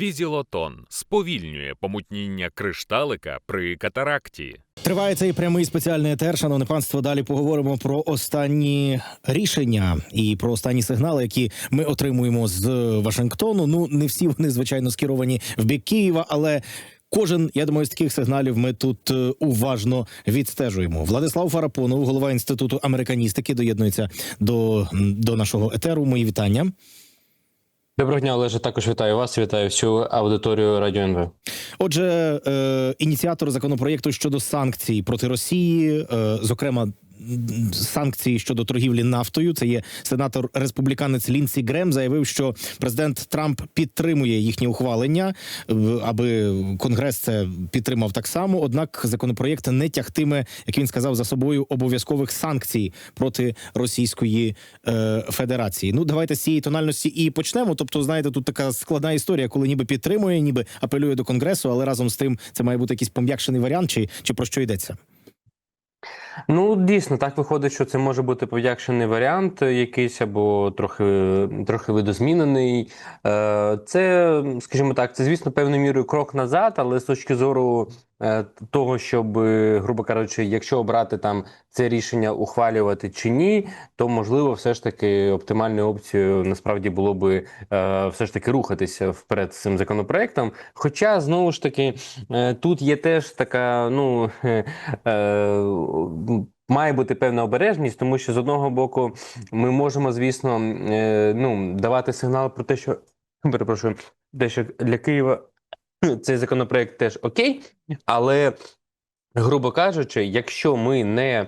Візілотон сповільнює помутніння кришталика при катаракті. Триває цей прямий спеціальний етер. Шановне панство. Далі поговоримо про останні рішення і про останні сигнали, які ми отримуємо з Вашингтону. Ну не всі вони звичайно скеровані в бік Києва, але. Кожен, я думаю, з таких сигналів ми тут е, уважно відстежуємо. Владислав Фарапонов, голова інституту американістики, доєднується до, до нашого етеру. Мої вітання. Доброго дня, Олеже. Також вітаю вас. Вітаю всю аудиторію Радіо НВ. Отже, е, ініціатор законопроєкту щодо санкцій проти Росії, е, зокрема. Санкції щодо торгівлі нафтою. Це є сенатор республіканець Лінсі Грем. Заявив, що президент Трамп підтримує їхнє ухвалення, е, аби Конгрес це підтримав так само. Однак законопроєкт не тягтиме, як він сказав, за собою обов'язкових санкцій проти Російської е, Федерації. Ну давайте з цієї тональності і почнемо. Тобто, знаєте, тут така складна історія, коли ніби підтримує, ніби апелює до конгресу, але разом з тим це має бути якийсь пом'якшений варіант, чи, чи про що йдеться? Ну, дійсно, так виходить, що це може бути пов'якшений варіант якийсь або трохи, трохи видозмінений. Е, Це, скажімо так, це, звісно, певною мірою крок назад, але з точки зору е, того, щоб, е, грубо кажучи, якщо обрати там це рішення ухвалювати чи ні, то можливо, все ж таки оптимальною опцією насправді було би е, все ж таки рухатися вперед з цим законопроектом. Хоча знову ж таки е, тут є теж така, ну е, е, має бути певна обережність, тому що з одного боку ми можемо, звісно, е, ну давати сигнал про те, що перепрошую, те, що для Києва цей законопроект теж окей, але грубо кажучи, якщо ми не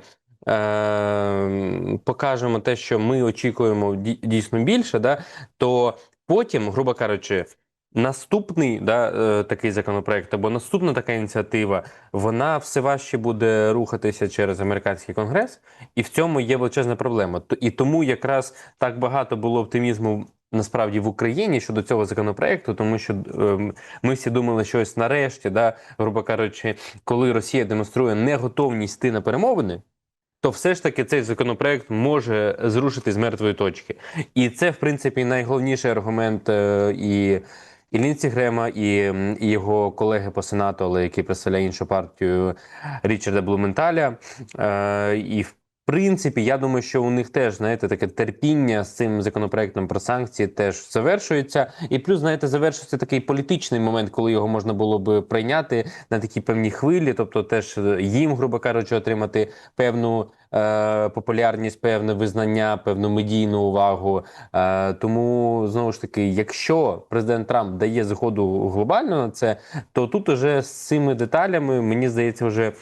е, покажемо те, що ми очікуємо дійсно більше, да, то потім, грубо кажучи, наступний да, е, такий законопроект або наступна така ініціатива, вона все важче буде рухатися через американський конгрес, і в цьому є величезна проблема. І тому якраз так багато було оптимізму. Насправді в Україні щодо цього законопроекту, тому що ем, ми всі думали, що ось нарешті, да, грубо кажучи, коли Росія демонструє неготовність йти на перемовини, то все ж таки цей законопроект може зрушити з мертвої точки. І це, в принципі, найголовніший аргумент е, і. І Лінсі Грема, і, його колеги по сенату, але який представляє іншу партію Річарда Блументаля. Е, і в принципі, я думаю, що у них теж знаєте таке терпіння з цим законопроектом про санкції теж завершується. І плюс, знаєте, завершується такий політичний момент, коли його можна було би прийняти на такій певній хвилі, тобто теж е, їм, грубо кажучи, отримати певну е, популярність, певне визнання, певну медійну увагу. Е, тому знову ж таки, якщо президент Трамп дає згоду глобально на це, то тут уже з цими деталями мені здається, вже,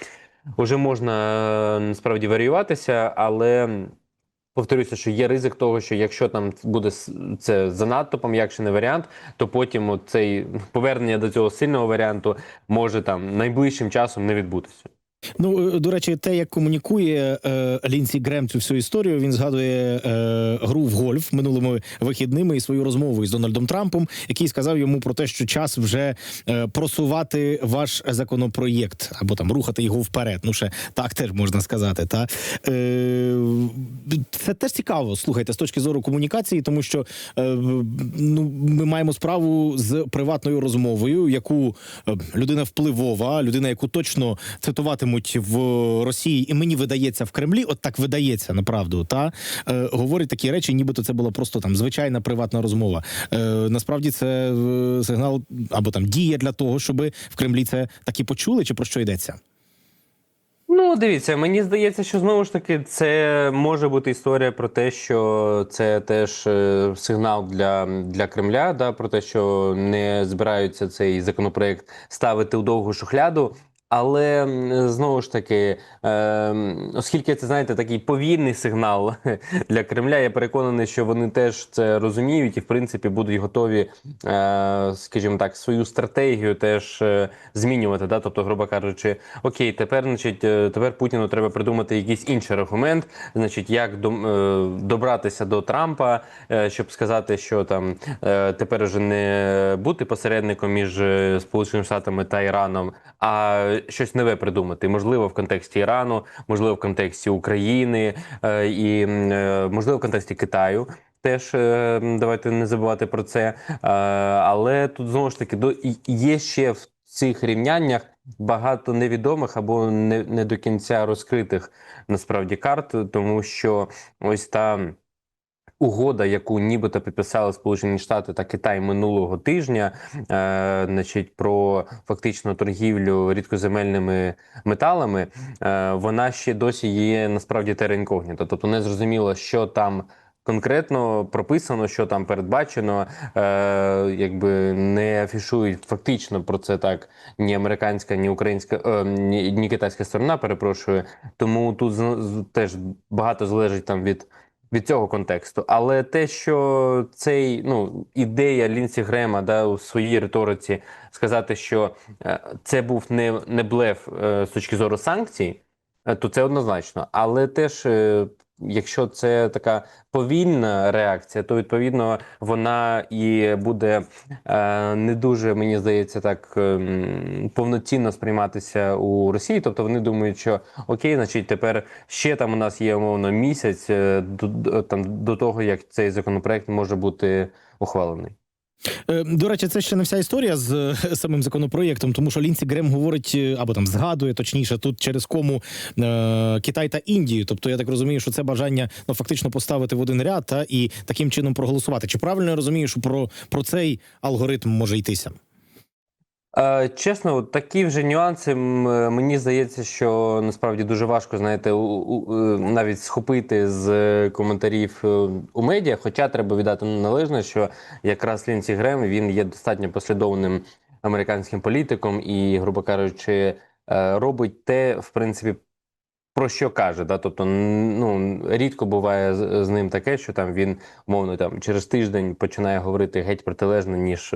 вже можна е, насправді варіюватися, але. Повторюся, що є ризик того, що якщо там буде це занадто пом'якшений варіант, то потім цей повернення до цього сильного варіанту може там найближчим часом не відбутися. Ну е, до речі, те, як комунікує е, Лінсі Грем цю всю історію, він згадує е, гру в гольф минулими вихідними і свою розмову із Дональдом Трампом, який сказав йому про те, що час вже е, просувати ваш законопроєкт або там рухати його вперед. Ну ще так теж можна сказати. Та е, це теж цікаво. Слухайте з точки зору комунікації, тому що е, ну ми маємо справу з приватною розмовою, яку е, людина впливова, людина, яку точно цитуватимуть в Росії, і мені видається в Кремлі, от так видається направду, та е, говорить такі речі, нібито це була просто там звичайна приватна розмова. Е, насправді це е, сигнал або там дія для того, щоб в Кремлі це таки почули, чи про що йдеться? Ну, дивіться, мені здається, що знову ж таки це може бути історія про те, що це теж е, сигнал для, для Кремля, да, про те, що не збираються цей законопроект ставити у довгу шухляду. Але знову ж таки, е, оскільки це знаєте такий повільний сигнал для Кремля, я переконаний, що вони теж це розуміють і в принципі будуть готові, е, скажімо так, свою стратегію теж е, змінювати. Да? Тобто, грубо кажучи, окей, тепер, значить, е, тепер Путіну треба придумати якийсь інший аргумент, значить, як е, добратися до Трампа, щоб сказати, що там тепер вже не бути посередником між Сполученими Штатами та Іраном, а щось нове придумати. Можливо, в контексті Ірану, можливо, в контексті України е, і е, можливо в контексті Китаю. Теж е, давайте не забувати про це. Але тут знову ж таки є ще в цих рівняннях багато невідомих або не, не до кінця розкритих насправді карт, тому що ось та. Угода, яку нібито підписали Сполучені Штати та Китай минулого тижня, е, значить, про фактично торгівлю рідкоземельними металами, е, вона ще досі є насправді терра інкогніто. Тобто не зрозуміло, що там конкретно прописано, що там передбачено, е, якби не афішують фактично про це так ні американська, ні українська, е, ні, ні китайська сторона, перепрошую. Тому тут з- теж багато залежить там від. Від цього контексту, але те, що цей ну ідея Лінсі Грема да у своїй риториці сказати, що е, це був не, не блеф е, з точки зору санкцій, е, то це однозначно. Але теж, якщо це така повільна реакція, то відповідно вона і буде е, не дуже, мені здається, так е, повноцінно сприйматися у Росії. Тобто вони думають, що окей, значить, тепер ще там у нас є умовно місяць е, до, там, до того, як цей законопроект може бути ухвалений. Е, До речі, це ще не вся історія з е, самим законопроєктом, тому що Лінсі Грем говорить е, або там згадує точніше тут через кому е, Китай та Індію. Тобто я так розумію, що це бажання ну фактично поставити в один ряд та і таким чином проголосувати. Чи правильно я розумію, що про, про цей алгоритм може йтися? Е, чесно, такі вже нюанси. Мені здається, що насправді дуже важко, знаєте, е, навіть схопити з е, коментарів у медіа. Хоча треба віддати належне, що якраз Лінсі Грем він є достатньо послідовним американським політиком і, грубо кажучи, робить те, в принципі. Про що каже, да? тобто ну рідко буває з, ним таке, що там він умовно там через тиждень починає говорити геть протилежно, ніж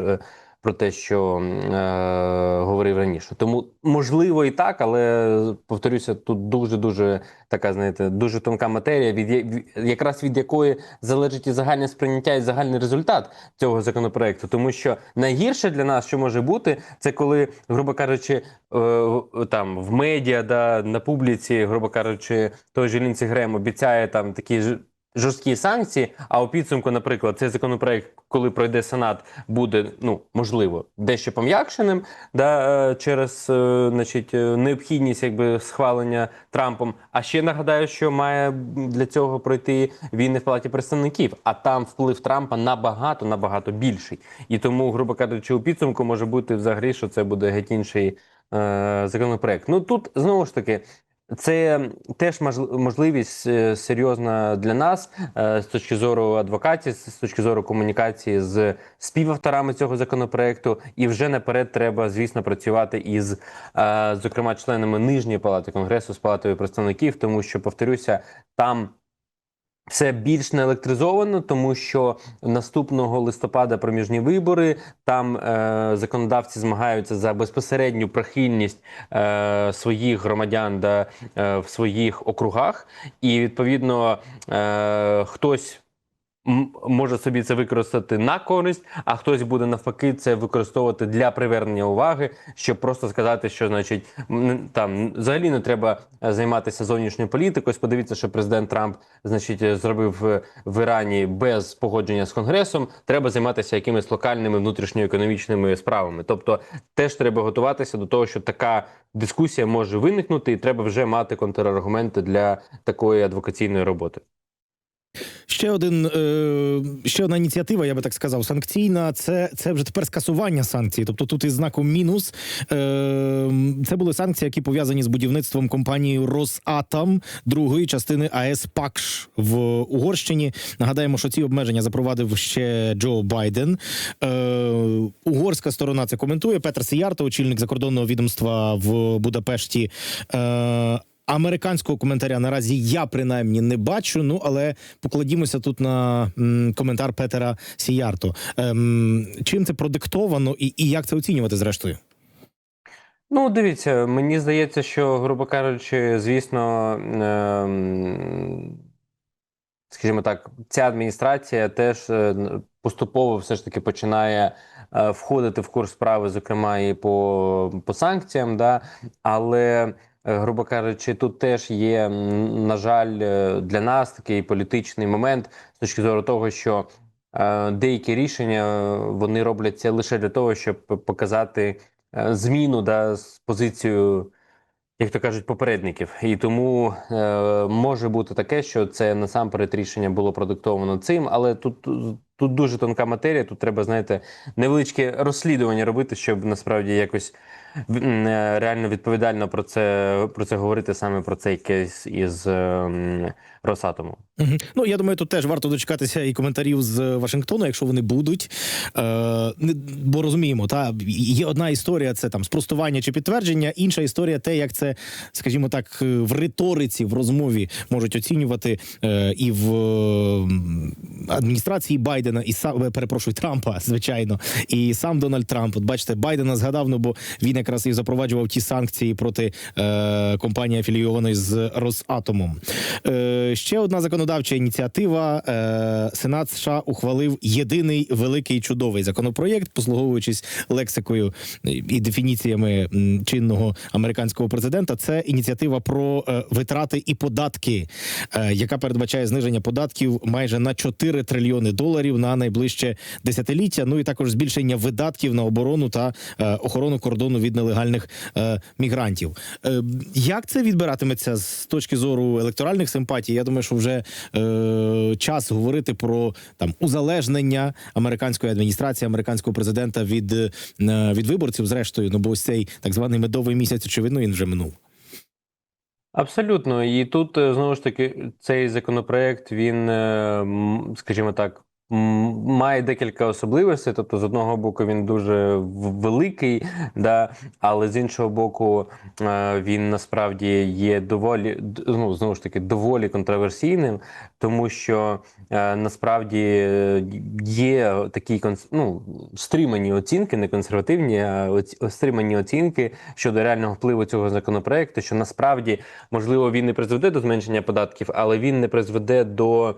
про те, що е, говорив раніше. Тому можливо і так, але повторюся, тут дуже дуже така, знаєте, дуже тонка матерія, від якраз від якої залежить і загальне сприйняття, і загальний результат цього законопроекту. Тому що найгірше для нас, що може бути, це коли, грубо кажучи, е, там в медіа, да, на публіці, грубо кажучи, той же Лінсі Грем обіцяє там такі ж. Жорсткі санкції, а у підсумку, наприклад, цей законопроект, коли пройде Сенат, буде ну можливо дещо пом'якшеним, да е, через е, значить е, необхідність якби схвалення Трампом. А ще нагадаю, що має для цього пройти війни в палаті представників, а там вплив Трампа набагато набагато більший. І тому, грубо кажучи, у підсумку може бути взагалі, що це буде геть інший законопроект. Ну тут знову ж таки. Це теж можл- можливість е, серйозна для нас е, з точки зору адвокатів, з точки зору комунікації з співавторами цього законопроекту. І вже наперед треба, звісно, працювати із, е, зокрема, членами нижньої палати конгресу з палатою представників, тому що повторюся, там. Все більш не електризовано, тому що наступного листопада проміжні вибори. Там е, законодавці змагаються за безпосередню прихильність е, своїх громадян да, е, в своїх округах, і відповідно е, хтось. Може собі це використати на користь, а хтось буде навпаки це використовувати для привернення уваги, щоб просто сказати, що значить там взагалі не треба е, займатися зовнішньою політикою. Подивіться, що президент Трамп значить е, зробив е, в Ірані без погодження з конгресом. Треба займатися якимись локальними внутрішньоекономічними справами. Тобто, теж треба готуватися до того, що така дискусія може виникнути, і треба вже мати контраргументи для такої адвокаційної роботи. Ще один е, ще одна ініціатива, я би так сказав, санкційна. Це, це вже тепер скасування санкцій. Тобто тут із знаком мінус. Е, це були санкції, які пов'язані з будівництвом компанії Росатом другої частини АЕС Пакш в Угорщині. Нагадаємо, що ці обмеження запровадив ще Джо Байден. Е, угорська сторона це коментує. Петр Сіярто, очільник закордонного відомства в Будапешті. Е, Американського коментаря наразі я принаймні не бачу. Ну але покладімося тут на м, коментар Петера Сіярто. Ем, чим це продиктовано і, і як це оцінювати зрештою? Ну, дивіться, мені здається, що, грубо кажучи, звісно, ем, скажімо так, ця адміністрація теж е, поступово все ж таки починає е, входити в курс справи, зокрема і по, по санкціям, да, але е, грубо кажучи, тут теж є, на жаль, е, для нас такий політичний момент з точки зору того, що е, деякі рішення е, вони робляться лише для того, щоб показати е, зміну да, з позицію, як то кажуть, попередників. І тому е, може бути таке, що це насамперед рішення було продиктовано цим, але тут, тут дуже тонка матерія. Тут треба, знаєте, невеличке розслідування робити, щоб насправді якось е, реально відповідально про це, про це говорити саме про цей кейс із ем, Росатому. Мгм. Ну я думаю, тут теж варто дочекатися і коментарів з Вашингтона, якщо вони будуть. Е, бо розуміємо, та є одна історія це там спростування чи підтвердження, інша історія те, як це, скажімо так, е, в риториці, в розмові можуть оцінювати е, і в адміністрації Байдена, і сам е, перепрошую Трампа, звичайно, і сам Дональд Трамп. От бачите, Байдена згадав, ну бо він якраз і запроваджував ті санкції проти е, компанії афілійованої з Росатомом. Е, ще одна законодавча ініціатива. Е, Сенат США ухвалив єдиний великий чудовий законопроєкт, послуговуючись лексикою і дефініціями чинного американського президента. Це ініціатива про е, витрати і податки, е, яка передбачає зниження податків майже на 4 трильйони доларів на найближче десятиліття. Ну і також збільшення видатків на оборону та е, охорону кордону від нелегальних е, мігрантів. Е, як це відбиратиметься з точки зору електоральних симпатій? Я думаю, що вже е, час говорити про там узалежнення американської адміністрації, американського президента від, е, від виборців. Зрештою, ну бо ось цей так званий медовий місяць, очевидно, він вже минув. Абсолютно, і тут е, знову ж таки цей законопроект він, е, скажімо так, має декілька особливостей. Тобто, з одного боку, він дуже великий, да, але з іншого боку, е, він насправді є доволі ну, знову ж таки доволі контроверсійним, тому що е, насправді є такі ну, стримані оцінки, не консервативні, а стримані оцінки щодо реального впливу цього законопроекту, що насправді можливо він не призведе до зменшення податків, але він не призведе до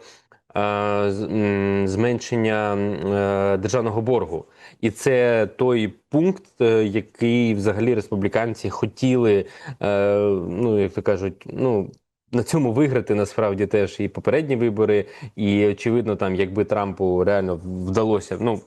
зменшення е, державного боргу. І це той пункт, е, який взагалі республіканці хотіли, е, ну як то кажуть, ну. На цьому виграти насправді теж і попередні вибори, і очевидно, там, якби Трампу реально вдалося, ну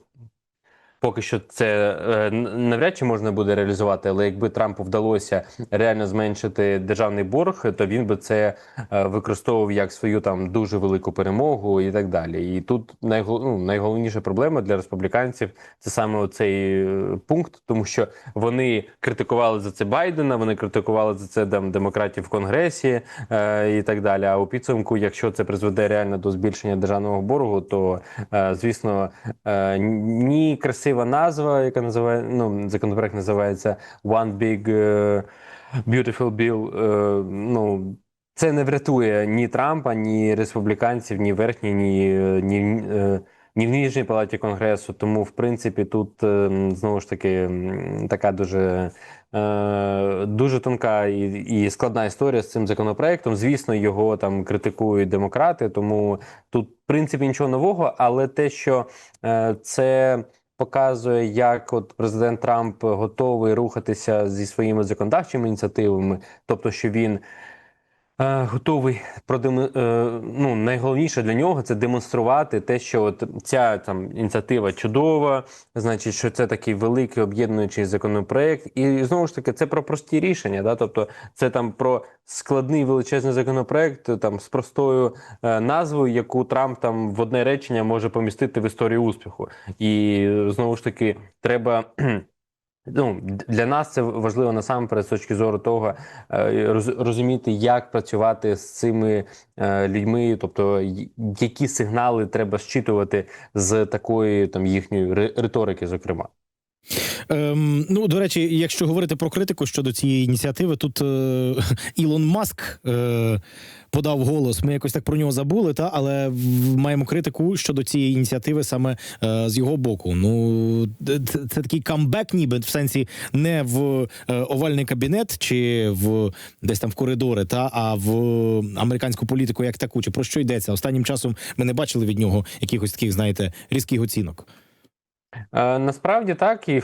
поки що це е, навряд чи можна буде реалізувати, але якби Трампу вдалося реально зменшити державний борг, то він би це е, використовував як свою там дуже велику перемогу і так далі. І тут ну, найголовніша проблема для республіканців це саме оцей е, пункт, тому що вони критикували за це Байдена, вони критикували за це там демократів в Конгресі е, і так далі. А у підсумку, якщо це призведе реально до збільшення державного боргу, то е, звісно е, ні красива назва, яка називає ну законопроект називається One Big е, Beautiful Bill. е, Ну це не врятує ні Трампа, ні республіканців, ні верхній, ні, е, ні, ні в нижній палаті конгресу. Тому, в принципі, тут знову ж таки така дуже. Дуже тонка і, і складна історія з цим законопроектом. Звісно, його там критикують демократи, тому тут, в принципі, нічого нового, але те, що це показує, як от президент Трамп готовий рухатися зі своїми законодавчими ініціативами, тобто, що він готовий продем... е, ну, найголовніше для нього це демонструвати те, що от ця там ініціатива чудова, значить, що це такий великий об'єднуючий законопроект, і знову ж таки, це про прості рішення. Да? Тобто, це там про складний величезний законопроект, там з простою е, назвою, яку Трамп там в одне речення може помістити в історію успіху. І знову ж таки, треба. Ну, для нас це важливо насамперед з точки зору того, е, розуміти, як працювати з цими е, людьми, тобто які сигнали треба зчитувати з такої там їхньої ри- риторики, зокрема. Ем, ну, до речі, якщо говорити про критику щодо цієї ініціативи, тут е, Ілон Маск е, подав голос. Ми якось так про нього забули, та але маємо критику щодо цієї ініціативи саме е, з його боку. Ну це, це такий камбек, ніби в сенсі не в е, овальний кабінет чи в десь там в коридори, та а в американську політику як таку. Чи про що йдеться? Останнім часом ми не бачили від нього якихось таких, знаєте, різких оцінок. Е, насправді так, і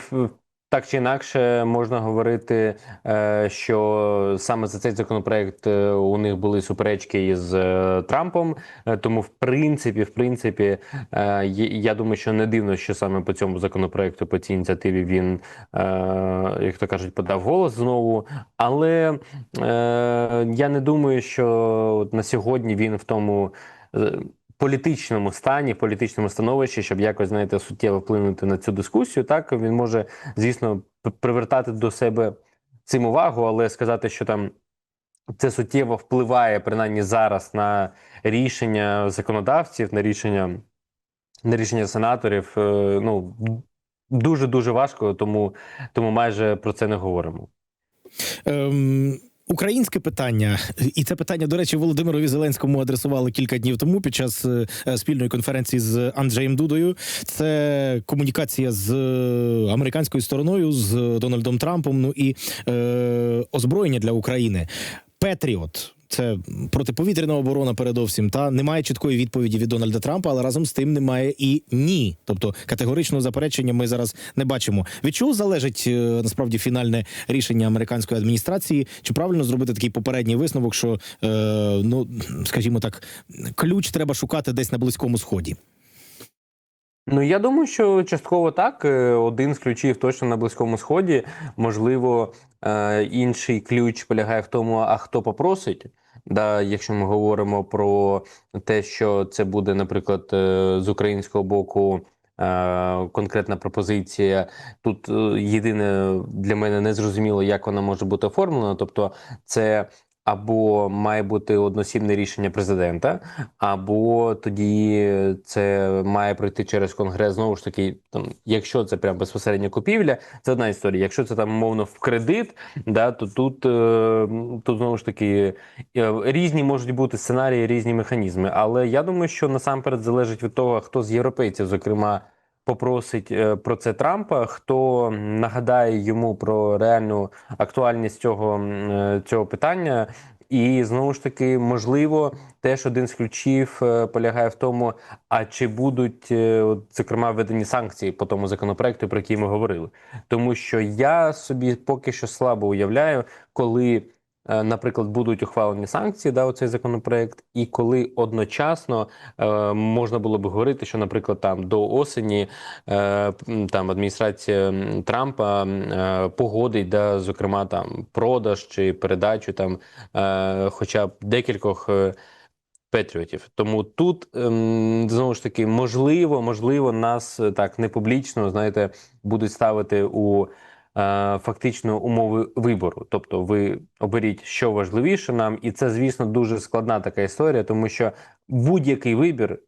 Так чи інакше можна говорити, е, що саме за цей законопроект е, у них були суперечки із Трампом. Тому, в принципі, в принципі, я думаю, що не дивно, що саме по цьому законопроекту, по цій ініціативі він, як то кажуть, подав голос знову. Але я не думаю, що на сьогодні він в тому. Політичному стані, політичному становищі, щоб якось знаєте суттєво вплинути на цю дискусію, так він може звісно, привертати до себе цим увагу, але сказати, що там це суттєво впливає, принаймні зараз, на рішення законодавців, на рішення, на рішення сенаторів, е, ну дуже дуже важко, тому, тому майже про це не говоримо. Ем, Українське питання, і це питання, до речі, Володимирові Зеленському адресували кілька днів тому під час е, спільної конференції з Анджеєм Дудою. Це комунікація з е, американською стороною, з Дональдом Трампом. Ну і е, озброєння для України. Петріот. Це протиповітряна оборона, передовсім. Та немає чіткої відповіді від Дональда Трампа, але разом з тим немає і ні. Тобто категоричного заперечення ми зараз не бачимо. Від чого залежить е, насправді фінальне рішення американської адміністрації? Чи правильно зробити такий попередній висновок, що е, ну скажімо так, ключ треба шукати десь на близькому сході? Ну, я думаю, що частково так. Е, Один з ключів точно на Близькому Сході. Можливо, е, інший ключ полягає в тому, а хто попросить. Да, якщо ми говоримо про те, що це буде, наприклад, е, з українського боку конкретна пропозиція. Тут єдине для мене не зрозуміло, як вона може бути оформлена. Тобто, це або має бути односібне рішення президента, або тоді це має пройти через конгрес. Знову ж таки, там, якщо це прям безпосередньо купівля, це одна історія. Якщо це там умовно в кредит, да, то тут, е, тут знову ж таки е, різні можуть бути сценарії, різні механізми. Але я думаю, що насамперед залежить від того, хто з європейців, зокрема. Попросить е, про це Трампа, хто нагадає йому про реальну актуальність цього, е, цього питання, і знову ж таки, можливо, теж один з ключів е, полягає в тому, а чи будуть от, зокрема введені санкції по тому законопроекту, про який ми говорили. Тому що я собі поки що слабо уявляю, коли, наприклад, будуть ухвалені санкції, да, оцей законопроект, і коли одночасно е, можна було б говорити, що, наприклад, там до осені е, там адміністрація Трампа е, погодить, да, зокрема, там продаж чи передачу там е, хоча б декількох. е, Петріотів. Тому тут ем, знову ж таки можливо, можливо, нас е, так не публічно, знаєте, будуть ставити у е, фактично умови вибору. Тобто, ви оберіть, що важливіше нам, і це, звісно, дуже складна така історія, тому що будь-який вибір,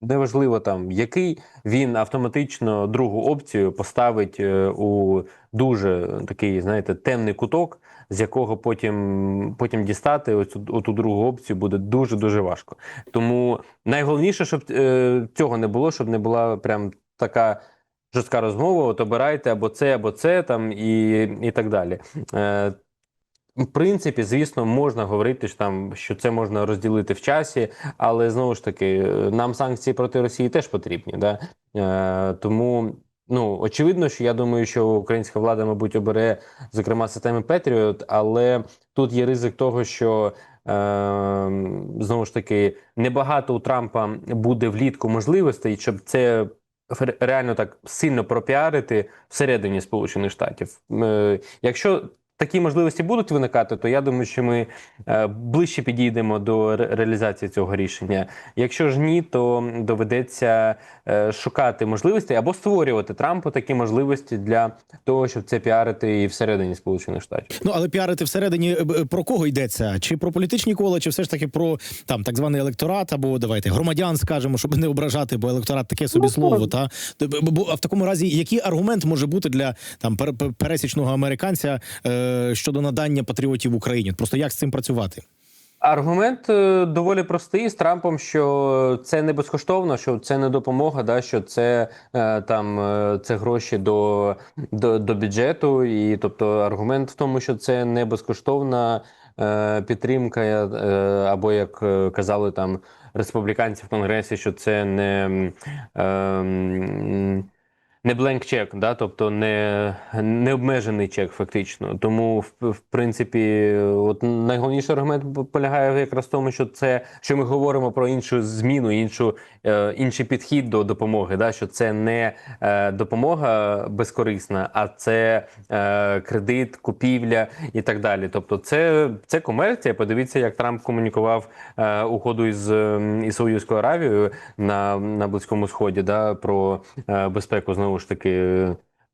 неважливо там який, він автоматично другу опцію поставить е, у дуже такий, знаєте, темний куток з якого потім, потім дістати оцю, оту другу опцію буде дуже-дуже важко. Тому найголовніше, щоб е, цього не було, щоб не була прям така жорстка розмова: от обирайте або це, або це, там, і, і так далі. Е, в принципі, звісно, можна говорити, що там що це можна розділити в часі, але знову ж таки, е, нам санкції проти Росії теж потрібні. Да? Е, тому ну очевидно, що я думаю, що українська влада, мабуть, обере зокрема системи Петріот, але тут є ризик того, що е, знову ж таки небагато у Трампа буде влітку можливостей, щоб це реально так сильно пропіарити всередині Сполучених Штатів. Е, якщо такі можливості будуть виникати, то я думаю, що ми е, ближче підійдемо до реалізації цього рішення. Якщо ж ні, то доведеться е, шукати можливості або створювати Трампу такі можливості для того, щоб це піарити і всередині Сполучених Штатів. Ну але піарити всередині е, про кого йдеться? Чи про політичні кола, чи все ж таки про там так званий електорат, або давайте громадян скажемо, щоб не ображати, бо електорат таке собі Ну, слово. Та бо в такому разі, який аргумент може бути для там пер- пер- пересічного американця щодо надання патріотів Україні? Просто як з цим працювати? Аргумент е, доволі простий з Трампом, що це не безкоштовно, що це не допомога, да, що це е, там е, це гроші до, до, до бюджету. І тобто аргумент в тому, що це не безкоштовна підтримка, або як казали там республіканці в конгресі, що це не. Не blank чек, да, тобто не, не обмежений чек, фактично. Тому, в, в принципі, от найголовніший аргумент полягає якраз в тому, що це що ми говоримо про іншу зміну, іншу, е, інший підхід до допомоги. Да, що це не е, допомога безкорисна, а це е, кредит, купівля і так далі. Тобто, це, це комерція. Подивіться, як Трамп комунікував е, угоду із, із Саудівською Аравією на, на Близькому Сході, да, про е, безпеку знову ж таки.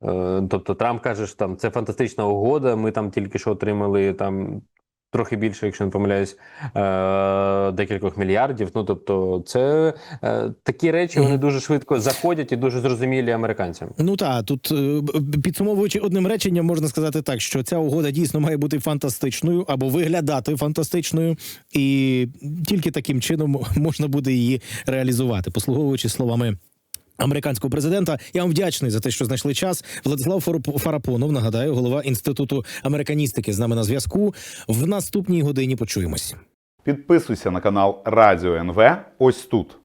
Е, Тобто Трамп каже, що там це фантастична угода. Ми там тільки що отримали там трохи більше, якщо не помиляюсь, е, декількох мільярдів. Ну тобто, це е, такі речі вони дуже швидко заходять і дуже зрозумілі американцям. Ну та тут підсумовуючи одним реченням, можна сказати так, що ця угода дійсно має бути фантастичною або виглядати фантастичною, і тільки таким чином можна буде її реалізувати, послуговуючи словами. Американського президента я вам вдячний за те, що знайшли час. Владислав Фарап- Фарапонов, нагадаю, голова інституту американістики з нами на зв'язку. В наступній годині почуємось. Підписуйся на канал Радіо НВ ось тут.